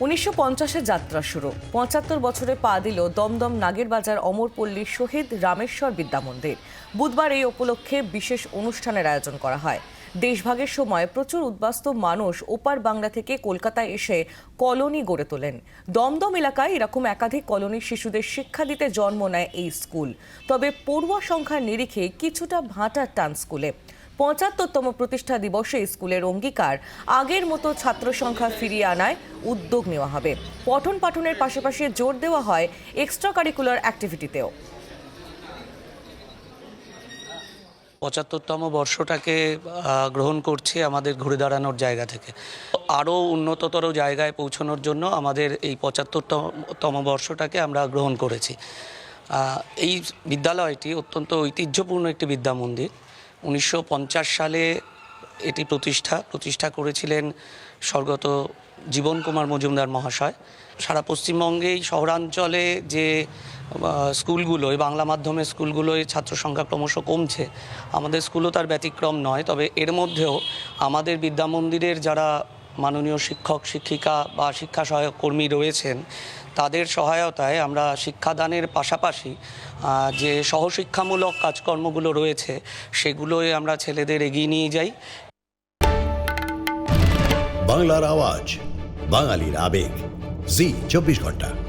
উনিশশো পঞ্চাশের যাত্রা শুরু। পঁচাত্তর বছরে পা দিল দমদম নাগেরবাজার অমরপল্লী শহীদ রামেশ্বর বিদ্যামন্দির। বুধবার এই উপলক্ষে বিশেষ অনুষ্ঠানের আয়োজন করা হয়। দেশভাগের সময় প্রচুর উদ্বাস্ত মানুষ ওপার বাংলা থেকে কলকাতায় এসে কলোনি গড়ে তোলেন। দমদম এলাকায় এরকম একাধিক কলোনির শিশুদের শিক্ষা দিতে জন্ম নেয় এই স্কুল। তবে পড়ুয়া সংখ্যার নিরিখে কিছুটা ভাঁটার টান স্কুলে। পঁচাত্তরতম প্রতিষ্ঠা দিবসে স্কুলের অঙ্গীকার। আগের মতো ছাত্র সংখ্যা ফিরিয়ে আনায় উদ্যোগ নেওয়া হবে। পঠন পাঠনের পাশাপাশি জোর দেওয়া হয় এক্সট্রা কারিকুলার অ্যাক্টিভিটিতেও পঁচাত্তরতম বর্ষটাকে গ্রহণ করছে আমাদের ঘুরে দাঁড়ানোর জায়গা থেকে। আরও উন্নততর জায়গায় পৌঁছানোর জন্য আমাদের এই পঁচাত্তরতম বর্ষটাকে আমরা গ্রহণ করেছি। এই বিদ্যালয়টি অত্যন্ত ঐতিহ্যপূর্ণ একটি বিদ্যা মন্দির উনিশশো পঞ্চাশ সালে এটি প্রতিষ্ঠা প্রতিষ্ঠা করেছিলেন স্বর্গত জীবন কুমার মজুমদার মহাশয়। সারা পশ্চিমবঙ্গেই শহরাঞ্চলে যে স্কুলগুলোয়, বাংলা মাধ্যমের স্কুলগুলোয় ছাত্র সংখ্যা ক্রমশ কমছে, আমাদের স্কুলও তার ব্যতিক্রম নয়, তবে এর মধ্যেও আমাদের বিদ্যামন্দিরের যারা মাননীয় শিক্ষক, শিক্ষিকা বা শিক্ষা সহায়ক কর্মী রয়েছেন। তাদের সহায়তায় আমরা শিক্ষাদানের পাশাপাশি যে সহশিক্ষামূলক কাজকর্মগুলো রয়েছে, সেগুলোই আমরা ছেলেদের এগিয়ে নিয়ে যাই। বাংলার আওয়াজ, বাঙালির আবেগ। জি, চব্বিশ ঘণ্টা।